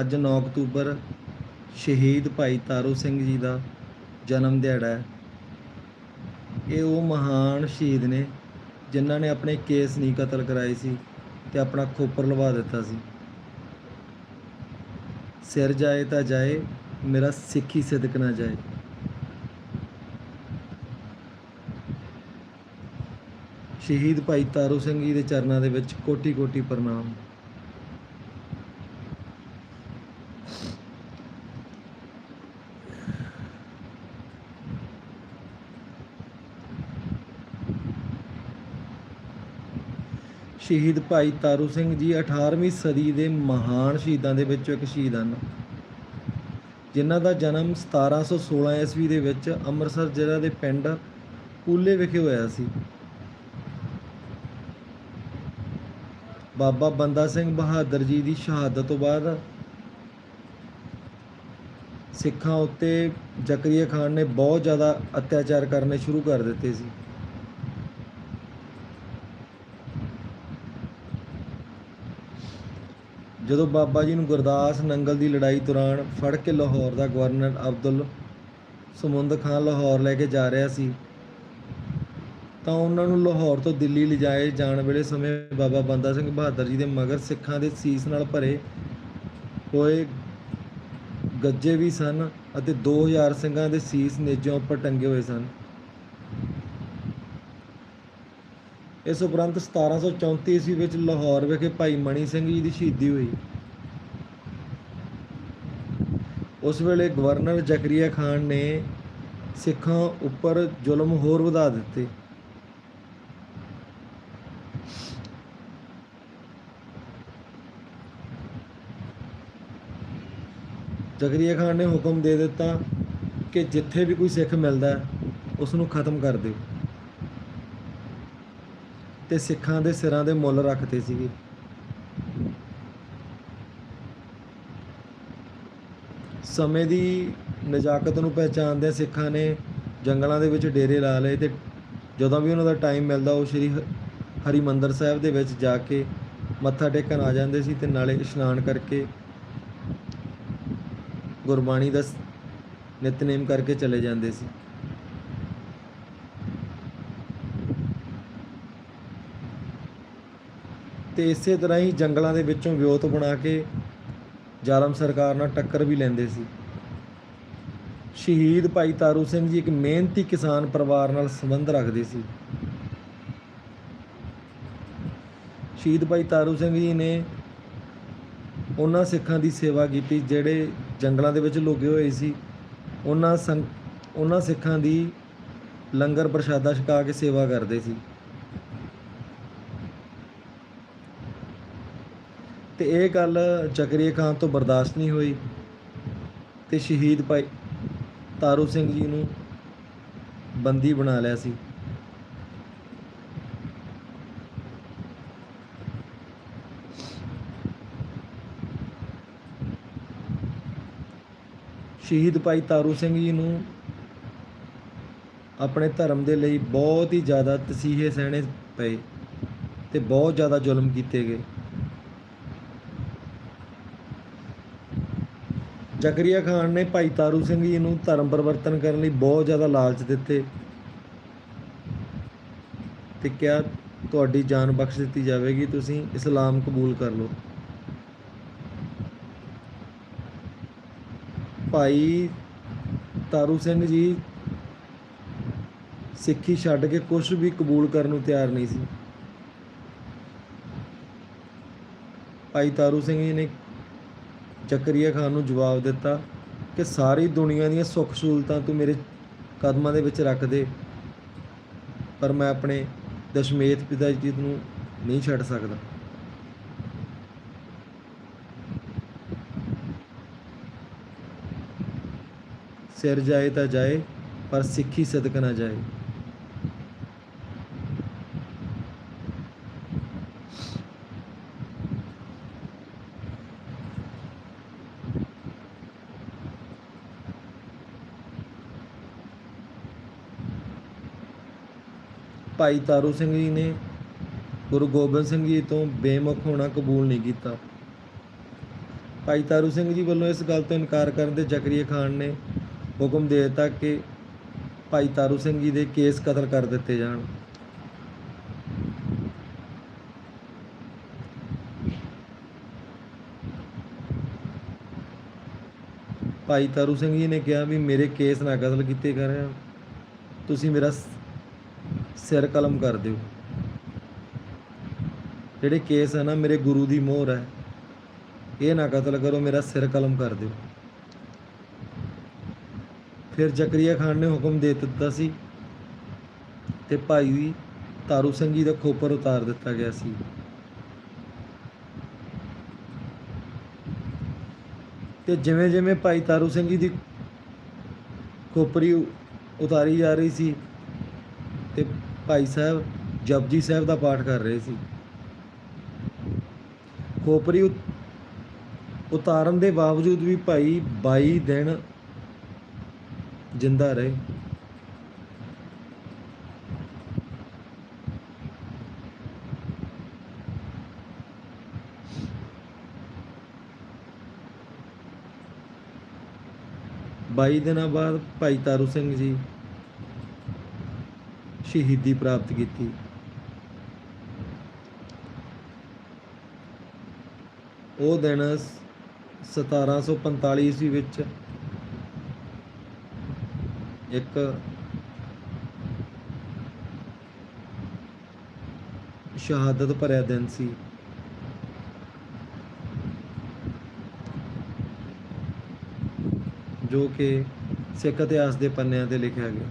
ਅੱਜ 9 ਅਕਤੂਬਰ ਸ਼ਹੀਦ ਭਾਈ ਤਾਰੂ ਸਿੰਘ ਜੀ ਦਾ ਜਨਮ ਦਿਹਾੜਾ ਹੈ। ਇਹ ਉਹ ਮਹਾਨ ਸ਼ਹੀਦ ਨੇ ਜਿਨ੍ਹਾਂ ਨੇ ਆਪਣੇ ਕੇਸ ਨਹੀਂ ਕਤਲ ਕਰਾਏ ਸੀ ਤੇ ਆਪਣਾ ਖੋਪਰ ਲਵਾ ਦਿੱਤਾ ਸੀ। ਸਿਰ ਜਾਏ ਤਾਂ ਜਾਏ, ਮੇਰਾ ਸਿੱਖੀ ਸਿਦਕ ਨਾ ਜਾਏ। ਸ਼ਹੀਦ ਭਾਈ ਤਾਰੂ ਸਿੰਘ ਜੀ ਦੇ ਚਰਨਾਂ ਦੇ ਵਿੱਚ ਕੋਟੀ ਕੋਟੀ ਪ੍ਰਣਾਮ। ਸ਼ਹੀਦ ਭਾਈ ਤਾਰੂ ਸਿੰਘ ਜੀ 18ਵੀਂ ਸਦੀ ਦੇ ਮਹਾਨ ਸ਼ਹੀਦਾਂ ਦੇ ਵਿੱਚੋਂ ਇੱਕ ਸ਼ਹੀਦ ਹਨ। ਜਿਨ੍ਹਾਂ ਦਾ ਜਨਮ 1716 ਈਸਵੀ ਦੇ ਵਿੱਚ ਅੰਮ੍ਰਿਤਸਰ ਜ਼ਿਲ੍ਹਾ ਦੇ ਪਿੰਡ ਕੂਲੇ ਵਿਖੇ ਹੋਇਆ ਸੀ। ਬਾਬਾ ਬੰਦਾ ਸਿੰਘ ਬਹਾਦਰ ਜੀ ਦੀ ਸ਼ਹਾਦਤ ਤੋਂ ਬਾਅਦ ਸਿੱਖਾਂ ਉੱਤੇ ਜ਼ਕਰੀਆ ਖਾਨ ਨੇ ਬਹੁਤ ਜ਼ਿਆਦਾ ਅਤਿਆਚਾਰ ਕਰਨੇ ਸ਼ੁਰੂ ਕਰ ਦਿੱਤੇ ਸੀ। ਜਦੋਂ ਬਾਬਾ ਜੀ ਨੂੰ ਗੁਰਦਾਸ ਨੰਗਲ ਦੀ ਲੜਾਈ ਦੌਰਾਨ ਫੜ ਕੇ ਲਾਹੌਰ ਦਾ ਗਵਰਨਰ ਅਬਦੁਲ ਸਮੁੰਦ ਖਾਨ ਲਾਹੌਰ ਲੈ ਕੇ ਜਾ ਰਿਹਾ ਸੀ, ਤਾਂ ਉਹਨਾਂ ਨੂੰ ਲਾਹੌਰ ਤੋਂ ਦਿੱਲੀ ਲਿਜਾਏ ਜਾਣ ਵੇਲੇ ਸਮੇਂ ਬਾਬਾ ਬੰਦਾ ਸਿੰਘ ਬਹਾਦਰ ਜੀ ਦੇ ਮਗਰ ਸਿੱਖਾਂ ਦੇ ਸੀਸ ਨਾਲ ਭਰੇ ਹੋਏ ਗੱਜੇ ਵੀ ਸਨ ਅਤੇ 2000 ਸਿੰਘਾਂ ਦੇ ਸੀਸ ਨੇਜੋਂ ਉੱਪਰ ਟੰਗੇ ਹੋਏ ਸਨ। ਇਸ ਉਪਰੰਤ 1734 ਈਸਵੀ ਵਿੱਚ ਲਾਹੌਰ ਵਿਖੇ ਭਾਈ ਮਣੀ ਸਿੰਘ ਜੀ ਦੀ ਸ਼ਹੀਦੀ ਹੋਈ। ਉਸ ਵੇਲੇ ਗਵਰਨਰ ਜ਼ਕਰੀਆ ਖਾਨ ਨੇ ਸਿੱਖਾਂ ਉੱਪਰ ਜ਼ੁਲਮ ਹੋਰ ਵਧਾ ਦਿੱਤੇ। ਜ਼ਕਰੀਆ ਖਾਨ ਨੇ ਹੁਕਮ ਦੇ ਦਿੱਤਾ ਕਿ ਜਿੱਥੇ ਵੀ ਕੋਈ ਸਿੱਖ ਮਿਲਦਾ ਹੈ, ਉਸ ਨੂੰ ਖਤਮ ਕਰ ਦਿਓ। ਤੇ ਸਿੱਖਾਂ ਦੇ ਸਿਰਾਂ ਦੇ ਮੁੱਲ ਰੱਖਦੇ ਸੀਗੇ। ਸਮੇਂ ਦੀ ਨਜ਼ਾਕਤ ਨੂੰ ਪਹਿਚਾਣਦਿਆਂ ਸਿੱਖਾਂ ਨੇ ਜੰਗਲਾਂ ਦੇ ਵਿੱਚ ਡੇਰੇ ਲਾ ਲਏ ਤੇ ਜਦੋਂ ਵੀ ਉਹਨਾਂ ਦਾ ਟਾਈਮ ਮਿਲਦਾ, ਉਹ ਸ਼੍ਰੀ ਹ- ਹਰਿਮੰਦਰ ਸਾਹਿਬ ਦੇ ਵਿੱਚ ਜਾ ਕੇ ਮੱਥਾ ਟੇਕਣ ਆ ਜਾਂਦੇ ਸੀ ਤੇ ਨਾਲੇ ਇਸ਼ਨਾਨ ਕਰਕੇ ਗੁਰਬਾਣੀ ਦਾ ਸ- ਨਿਤਨੇਮ ਕਰਕੇ ਚਲੇ ਜਾਂਦੇ ਸੀ। ਤੇ ਇਸੇ ਤਰ੍ਹਾਂ ਹੀ ਜੰਗਲਾਂ ਦੇ ਵਿੱਚੋਂ ਵਿਉਤ ਬਣਾ ਕੇ ਜ਼ਾਲਮ ਸਰਕਾਰ ਨਾਲ ਟੱਕਰ ਵੀ ਲੈਂਦੇ ਸੀ। ਸ਼ਹੀਦ ਭਾਈ ਤਾਰੂ ਸਿੰਘ ਜੀ ਇੱਕ ਮਿਹਨਤੀ ਕਿਸਾਨ ਪਰਿਵਾਰ ਨਾਲ ਸੰਬੰਧ ਰੱਖਦੇ ਸੀ। ਸ਼ਹੀਦ ਭਾਈ ਤਾਰੂ ਸਿੰਘ ਜੀ ਨੇ ਉਹਨਾਂ ਸਿੱਖਾਂ ਦੀ ਸੇਵਾ ਕੀਤੀ ਜਿਹੜੇ ਜੰਗਲਾਂ ਦੇ ਵਿੱਚ ਲੁਕੇ ਹੋਏ ਸੀ। ਉਹਨਾਂ ਸੰ ਉਹਨਾਂ ਸਿੱਖਾਂ ਦੀ ਲੰਗਰ ਪ੍ਰਸ਼ਾਦਾ ਛਕਾ ਕੇ ਸੇਵਾ ਕਰਦੇ ਸੀ। ਤੇ ਇਹ ਗੱਲ ਜ਼ਕਰੀਆ ਖਾਨ ਤੋਂ ਬਰਦਾਸ਼ਤ ਨਹੀਂ ਹੋਈ ਤੇ ਸ਼ਹੀਦ ਭਾਈ ਤਾਰੂ ਸਿੰਘ ਜੀ ਨੂੰ ਬੰਦੀ ਬਣਾ ਲਿਆ ਸੀ। ਸ਼ਹੀਦ ਭਾਈ ਤਾਰੂ ਸਿੰਘ ਜੀ ਨੂੰ ਆਪਣੇ ਧਰਮ ਦੇ ਲਈ ਬਹੁਤ ਹੀ ਜ਼ਿਆਦਾ ਤਸੀਹੇ ਸਹਿਣੇ ਪਏ ਤੇ ਬਹੁਤ ਜ਼ਿਆਦਾ ਜ਼ੁਲਮ ਕੀਤੇ ਗਏ। ਜ਼ਕਰੀਆ ਖਾਨ ਨੇ ਭਾਈ ਤਾਰੂ ਸਿੰਘ ਜੀ ਨੂੰ ਧਰਮ ਪਰਿਵਰਤਨ ਕਰਨ ਲਈ ਬਹੁਤ ਜ਼ਿਆਦਾ ਲਾਲਚ ਦਿੱਤੇ ਤੇ ਕਿਹਾ, ਤੁਹਾਡੀ ਜਾਨ ਬਖਸ਼ ਦਿੱਤੀ ਜਾਵੇਗੀ, ਤੁਸੀਂ ਇਸਲਾਮ ਕਬੂਲ ਕਰ ਲਓ। ਭਾਈ ਤਾਰੂ ਸਿੰਘ ਜੀ ਸਿੱਖੀ ਛੱਡ ਕੇ ਕੁਝ ਵੀ ਕਬੂਲ ਕਰਨ ਨੂੰ ਤਿਆਰ ਨਹੀਂ ਸੀ। ਭਾਈ ਤਾਰੂ ਸਿੰਘ ਜੀ ਨੇ ਜ਼ਕਰੀਆ ਖਾਨ ਨੂੰ ਜਵਾਬ ਦਿੱਤਾ ਕਿ ਸਾਰੀ ਦੁਨੀਆ ਦੀਆਂ ਸੁੱਖ ਸਹੂਲਤਾਂ ਤੂੰ ਮੇਰੇ ਕਦਮਾਂ ਦੇ ਵਿੱਚ ਰੱਖ ਦੇ, ਪਰ ਮੈਂ ਆਪਣੇ ਦਸ਼ਮੇਤ ਪਿਤਾ ਜੀ ਨੂੰ ਨਹੀਂ ਛੱਡ ਸਕਦਾ। ਸਿਰ ਜਾਏ ਤਾਂ ਜਾਏ, ਪਰ ਸਿੱਖੀ ਸਦਕ ਨਾ ਜਾਏ। ਭਾਈ ਤਾਰੂ ਸਿੰਘ ਜੀ ਨੇ ਗੁਰੂ ਗੋਬਿੰਦ ਸਿੰਘ ਜੀ ਤੋਂ ਬੇਮੁਖ ਹੋਣਾ ਕਬੂਲ ਨਹੀਂ ਕੀਤਾ। ਭਾਈ ਤਾਰੂ ਸਿੰਘ ਜੀ ਵੱਲੋਂ ਇਸ ਗੱਲ ਤੋਂ ਇਨਕਾਰ ਕਰਨ ਤੇ ਜ਼ਕਰੀਆ ਖਾਨ ਨੇ ਹੁਕਮ ਦੇ ਦਿੱਤਾ ਕਿ ਭਾਈ ਤਾਰੂ ਸਿੰਘ ਜੀ ਦੇ ਕੇਸ ਕਤਲ ਕਰ ਦਿੱਤੇ ਜਾਣ। ਭਾਈ ਤਾਰੂ ਸਿੰਘ ਜੀ ਨੇ ਕਿਹਾ ਵੀ ਮੇਰੇ ਕੇਸ ਨਾ ਕਤਲ ਕੀਤੇ ਕਰ ਤੁਸੀਂ ਮੇਰਾ ਸਿਰ ਕਲਮ ਕਰ ਦਿਓ। ਜਿਹੜੇ ਕੇਸ ਹੈ ਨਾ, ਮੇਰੇ ਗੁਰੂ ਦੀ ਮੋਹਰ ਹੈ, ਇਹ ਨਾ ਕਤਲ ਕਰੋ, ਮੇਰਾ ਸਿਰ ਕਲਮ ਕਰ ਦਿਓ। ਫਿਰ ਜ਼ਕਰੀਆ ਖਾਨ ਨੇ ਹੁਕਮ ਦੇ ਦਿੱਤਾ ਸੀ ਤੇ ਭਾਈ ਤਾਰੂ ਸਿੰਘ ਜੀ ਦਾ ਖੋਪਰ ਉਤਾਰ ਦਿੱਤਾ ਗਿਆ ਸੀ। ਤੇ ਜਿਵੇਂ ਜਿਵੇਂ ਭਾਈ ਤਾਰੂ ਸਿੰਘ ਜੀ ਦੀ ਖੋਪਰੀ ਉਤਾਰੀ ਜਾ ਰਹੀ ਸੀ ਭਾਈ ਸਾਹਿਬ ਜਪਜੀ ਸਾਹਿਬ ਦਾ ਪਾਠ ਕਰ ਰਹੇ ਸੀ। ਖੋਪਰੀ ਉਤਾਰਨ ਦੇ ਬਾਵਜੂਦ ਵੀ ਭਾਈ 22 ਦਿਨ ਜਿੰਦਾ ਰਹੇ। ਬਾਈ ਦਿਨਾਂ ਬਾਅਦ ਭਾਈ ਤਾਰੂ ਸਿੰਘ ਜੀ ਸ਼ਹੀਦੀ ਪ੍ਰਾਪਤ ਕੀਤੀ। ਉਹ ਦਿਨ 1745 ਈਸਵੀ ਵਿੱਚ ਇੱਕ ਸ਼ਹਾਦਤ ਭਰਿਆ ਦਿਨ ਸੀ। ਜੋ ਕਿ ਸਿੱਖ ਇਤਿਹਾਸ ਦੇ ਪੰਨਿਆਂ ਤੇ ਲਿਖਿਆ ਗਿਆ।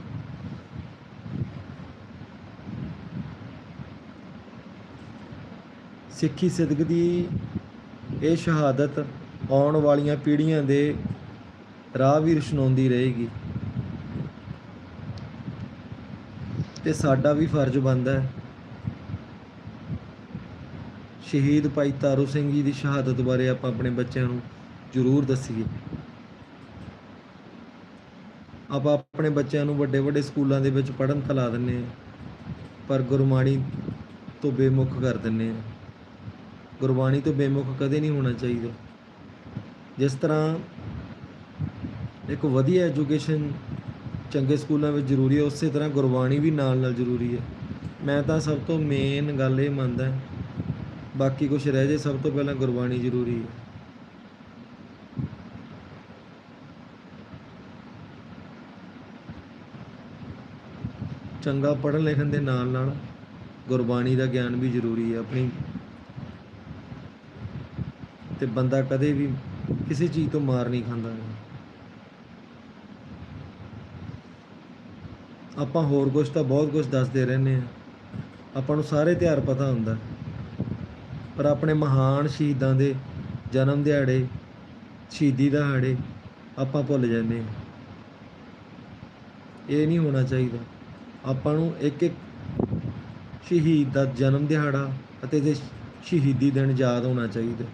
ਸਿੱਖੀ ਸਿਦਕ ਦੀ ਇਹ ਸ਼ਹਾਦਤ ਆਉਣ ਵਾਲੀਆਂ ਪੀੜ੍ਹੀਆਂ ਦੇ ਰਾਹ ਵੀ ਰਸ਼ਨਾਉਂਦੀ ਰਹੇਗੀ। ਤੇ ਸਾਡਾ ਵੀ ਫਰਜ਼ ਬਣਦਾ ਹੈ। ਸ਼ਹੀਦ ਭਾਈ ਤਾਰੂ ਸਿੰਘ ਜੀ ਦੀ ਸ਼ਹਾਦਤ ਬਾਰੇ ਆਪਾਂ ਆਪਣੇ ਬੱਚਿਆਂ ਨੂੰ ਜ਼ਰੂਰ ਦੱਸੀਏ। ਆਪਾਂ ਆਪਣੇ ਬੱਚਿਆਂ ਨੂੰ ਵੱਡੇ ਵੱਡੇ ਸਕੂਲਾਂ ਦੇ ਵਿੱਚ ਪੜ੍ਹਨ ਤਾਂ ਲਾ ਦਿੰਨੇ ਆ ਪਰ ਗੁਰਬਾਣੀ ਤੋਂ ਬੇਮੁਖ ਕਰ ਦਿੰਨੇ ਆ ਗੁਰਬਾਣੀ ਤੋਂ ਬੇਮੁਖ ਕਦੇ ਨਹੀਂ ਹੋਣਾ ਚਾਹੀਦਾ। ਜਿਸ ਤਰ੍ਹਾਂ ਇੱਕ ਵਧੀਆ ਐਜੂਕੇਸ਼ਨ ਚੰਗੇ ਸਕੂਲਾਂ ਵਿੱਚ ਜ਼ਰੂਰੀ ਹੈ, ਉਸੇ ਤਰ੍ਹਾਂ ਗੁਰਬਾਣੀ ਵੀ ਨਾਲ ਨਾਲ ਜ਼ਰੂਰੀ ਹੈ। ਮੈਂ ਤਾਂ ਸਭ ਤੋਂ ਮੇਨ ਗੱਲ ਇਹ ਮੰਨਦਾ ਬਾਕੀ ਕੁਝ ਰਹਿ ਜੇ ਸਭ ਤੋਂ ਪਹਿਲਾਂ ਗੁਰਬਾਣੀ ਜ਼ਰੂਰੀ ਹੈ। ਚੰਗਾ ਪੜ੍ਹਨ ਲਿਖਣ ਦੇ ਨਾਲ ਨਾਲ ਗੁਰਬਾਣੀ ਦਾ ਗਿਆਨ ਵੀ ਜ਼ਰੂਰੀ ਹੈ, ਆਪਣੀ ਤੇ ਬੰਦਾ ਕਦੇ ਵੀ ਕਿਸੇ ਚੀਜ਼ ਤੋਂ ਮਾਰ ਨਹੀਂ ਖਾਂਦਾ। ਆਪਾਂ ਹੋਰ ਕੁਝ ਤਾਂ ਬਹੁਤ ਕੁਝ ਦੱਸਦੇ ਰਹਿੰਦੇ ਆ ਆਪਾਂ ਨੂੰ ਸਾਰੇ ਤਿਉਹਾਰ ਪਤਾ ਹੁੰਦਾ। ਪਰ ਆਪਣੇ ਮਹਾਨ ਸ਼ਹੀਦਾਂ ਦੇ ਜਨਮ ਦਿਹਾੜੇ, ਸ਼ਹੀਦੀ ਦਿਹਾੜੇ ਆਪਾਂ ਭੁੱਲ ਜਾਂਦੇ ਆ ਇਹ ਨਹੀਂ ਹੋਣਾ ਚਾਹੀਦਾ। ਆਪਾਂ ਨੂੰ ਇੱਕ ਇੱਕ ਸ਼ਹੀਦ ਦਾ ਜਨਮ ਦਿਹਾੜਾ ਅਤੇ ਦੇ ਸ਼ਹੀਦੀ ਦਿਨ ਯਾਦ ਹੋਣਾ ਚਾਹੀਦਾ।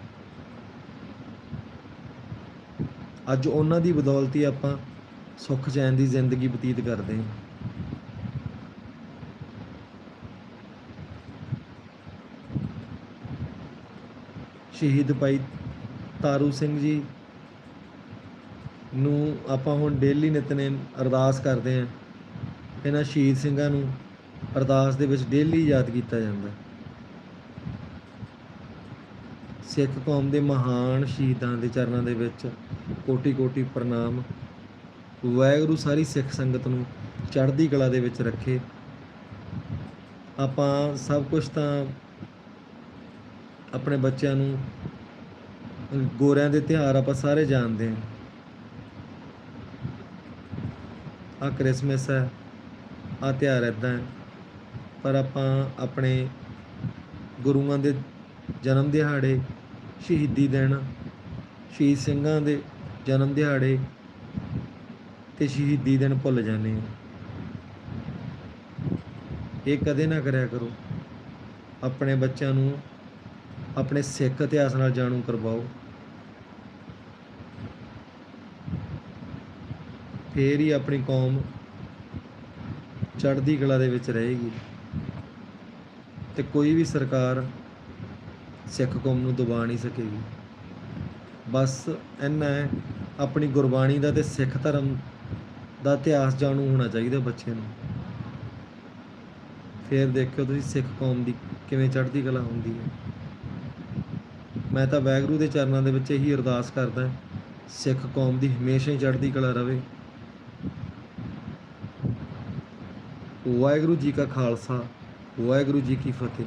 ਅੱਜ ਉਹਨਾਂ ਦੀ ਬਦੌਲਤ ਹੀ ਆਪਾਂ ਸੁੱਖ ਚੈਨ ਦੀ ਜ਼ਿੰਦਗੀ ਬਤੀਤ ਕਰਦੇ ਹਾਂ ਸ਼ਹੀਦ ਭਾਈ ਤਾਰੂ ਸਿੰਘ ਜੀ ਨੂੰ ਆਪਾਂ ਹੁਣ ਡੇਲੀ ਨਿਤਨੇਮ ਅਰਦਾਸ ਕਰਦੇ ਹਾਂ ਇਹਨਾਂ ਸ਼ਹੀਦ ਸਿੰਘਾਂ ਨੂੰ ਅਰਦਾਸ ਦੇ ਵਿੱਚ ਡੇਲੀ ਯਾਦ ਕੀਤਾ ਜਾਂਦਾ ਹੈ। ਸਿੱਖ ਕੌਮ ਦੇ ਮਹਾਨ ਸ਼ਹੀਦਾਂ ਦੇ ਚਰਨਾਂ ਦੇ ਵਿੱਚ ਕੋਟੀ ਕੋਟੀ ਪ੍ਰਣਾਮ। ਵਾਹਿਗੁਰੂ ਸਾਰੀ ਸਿੱਖ ਸੰਗਤ ਨੂੰ ਚੜ੍ਹਦੀ ਕਲਾ ਦੇ ਵਿੱਚ ਰੱਖੇ। ਆਪਾਂ ਸਭ ਕੁਝ ਤਾਂ ਆਪਣੇ ਬੱਚਿਆਂ ਨੂੰ ਗੋਰਿਆਂ ਦੇ ਤਿਉਹਾਰ ਆਪਾਂ ਸਾਰੇ ਜਾਣਦੇ ਹਾਂ। ਆ ਕ੍ਰਿਸਮਸ ਹੈ ਆ ਤਿਉਹਾਰ ਇਦਾਂ ਹੈ। ਪਰ ਆਪਾਂ ਆਪਣੇ ਗੁਰੂਆਂ ਦੇ ਜਨਮ ਦਿਹਾੜੇ ਸ਼ਹੀਦੀ ਦਿਨ, ਸ਼ਹੀਦ ਸਿੰਘਾਂ ਦੇ ਜਨਮ ਦਿਹਾੜੇ ਤੇ ਸ਼ਹੀਦੀ ਦਿਨ ਭੁੱਲ ਜਾਂਦੇ ਹਾਂ। ਇਹ ਕਦੇ ਨਾ ਕਰਿਆ ਕਰੋ। ਆਪਣੇ ਬੱਚਿਆਂ ਨੂੰ ਆਪਣੇ ਸਿੱਖ ਇਤਿਹਾਸ ਨਾਲ ਜਾਣੂ ਕਰਵਾਓ। ਫੇਰ ਹੀ ਆਪਣੀ ਕੌਮ ਚੜ੍ਹਦੀ ਕਲਾ ਦੇ ਵਿੱਚ ਰਹੇਗੀ। ਤੇ ਕੋਈ ਵੀ ਸਰਕਾਰ ਸਿੱਖ ਕੌਮ ਨੂੰ ਦਬਾ ਨਹੀਂ ਸਕੇਗੀ। ਬਸ ਇੰਨਾ ਹੈ, ਆਪਣੀ ਗੁਰਬਾਣੀ ਦਾ ਤੇ ਸਿੱਖ ਧਰਮ ਦਾ ਇਤਿਹਾਸ ਜਾਣੂ ਹੋਣਾ ਚਾਹੀਦਾ ਬੱਚੇ ਨੂੰ। ਫਿਰ ਦੇਖਿਓ ਤੁਸੀਂ ਸਿੱਖ ਕੌਮ ਦੀ ਕਿਵੇਂ ਚੜ੍ਹਦੀ ਕਲਾ ਹੁੰਦੀ ਹੈ। ਮੈਂ ਤਾਂ ਵਾਹਿਗੁਰੂ ਦੇ ਚਰਨਾਂ ਦੇ ਵਿੱਚ ਇਹੀ ਅਰਦਾਸ ਕਰਦਾ ਸਿੱਖ ਕੌਮ ਦੀ ਹਮੇਸ਼ਾ ਹੀ ਚੜ੍ਹਦੀ ਕਲਾ ਰਹੇ ਵਾਹਿਗੁਰੂ ਜੀ ਕਾ ਖਾਲਸਾ, ਵਾਹਿਗੁਰੂ ਜੀ ਕੀ ਫਤਿਹ।